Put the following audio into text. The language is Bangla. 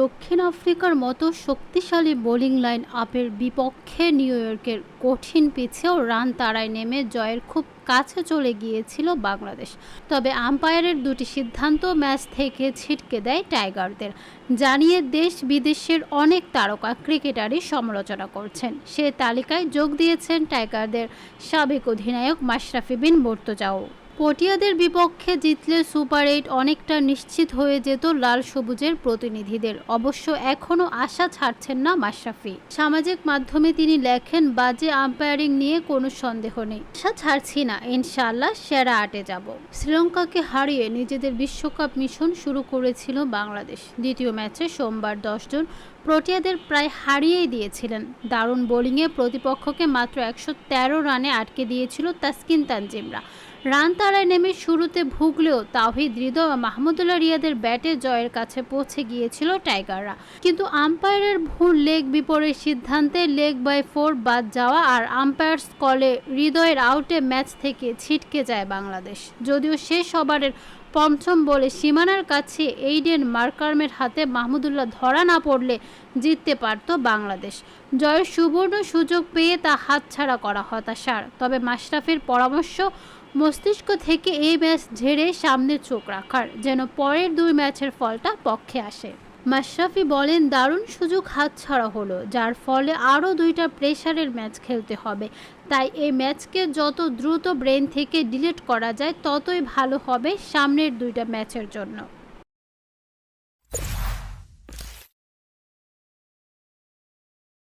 দক্ষিণ আফ্রিকার মতো শক্তিশালী বোলিং লাইন আপের বিপক্ষে নিউ ইয়র্কের কঠিন পিছেও রান তাড়ায় নেমে জয়ের খুব কাছে চলে গিয়েছিল বাংলাদেশ। তবে আম্পায়ারের দুটি সিদ্ধান্ত ম্যাচ থেকে ছিটকে দেয় টাইগারদের। জানিয়ে দেশ বিদেশের অনেক তারকা ক্রিকেটারই সমালোচনা করছেন। সে তালিকায় যোগ দিয়েছেন টাইগারদের সাবেক অধিনায়ক মাশরাফি বিন মুর্তজাও। পটিয়াদের বিপক্ষে জিতলে সুপার এইট অনেকটা নিশ্চিত হয়ে যেত লাল সবুজের প্রতিনিধিদের। অবশ্য এখনও আশা ছাড়ছেন না মাশরাফি। সামাজিক মাধ্যমে তিনি লেখেন, বাজে আম্পায়ারিং নিয়ে কোনো সন্দেহ নেই। আশা ছাড়ছি না, ইনশাআল্লাহ সেরা আটে যাব। শ্রীলঙ্কাকে হারিয়ে নিজেদের বিশ্বকাপ মিশন শুরু করেছিল বাংলাদেশ। দ্বিতীয় ম্যাচে সোমবার দশজন প্রোটিয়াদের প্রায় হারিয়েই দিয়েছিলেন। দারুণ বোলিংয়ে প্রতিপক্ষকে মাত্র একশো তেরো রানে আটকে দিয়েছিল তাসকিন তানজিমরা। রান তাড়ায় নেমে শুরুতে ভুগলেও তাওহিদ হৃদয় ও মাহমুদুল্লাহ রিয়াদের ব্যাটে জয়ের কাছে পৌঁছে গিয়েছিল টাইগাররা। কিন্তু আম্পায়ারের ভুল লেগ বিপরীত সিদ্ধান্তে লেগ বাই ফোর বাদ যাওয়া আর আম্পায়ার স্কলে হৃদয়ের আউটে ম্যাচ থেকে ছিটকে যায় বাংলাদেশ। যদিও শেষ ওভারের পঞ্চম বলে সীমানার কাছে এইডেন মার্কারমের হাতে মাহমুদুল্লাহ ধরা না পড়লে জিততে পারত বাংলাদেশ। জয়ের সুবর্ণ সুযোগ পেয়ে তা হাতছাড়া করা হতাশার। তবে মাশরাফির পরামর্শ, মস্তিষ্ক থেকে এই ম্যাচ ঝেড়ে সামনে চোখ রাখার, যেন পরের দুই ম্যাচের ফলটা পক্ষে আসে। মাশরাফি বলেন, দারুণ সুযোগ হাতছাড়া হলো, যার ফলে আরও দুইটা প্রেশারের ম্যাচ খেলতে হবে। তাই এই ম্যাচকে যত দ্রুত ব্রেন থেকে ডিলিট করা যায়, ততই ভালো হবে সামনের দুইটা ম্যাচের জন্য।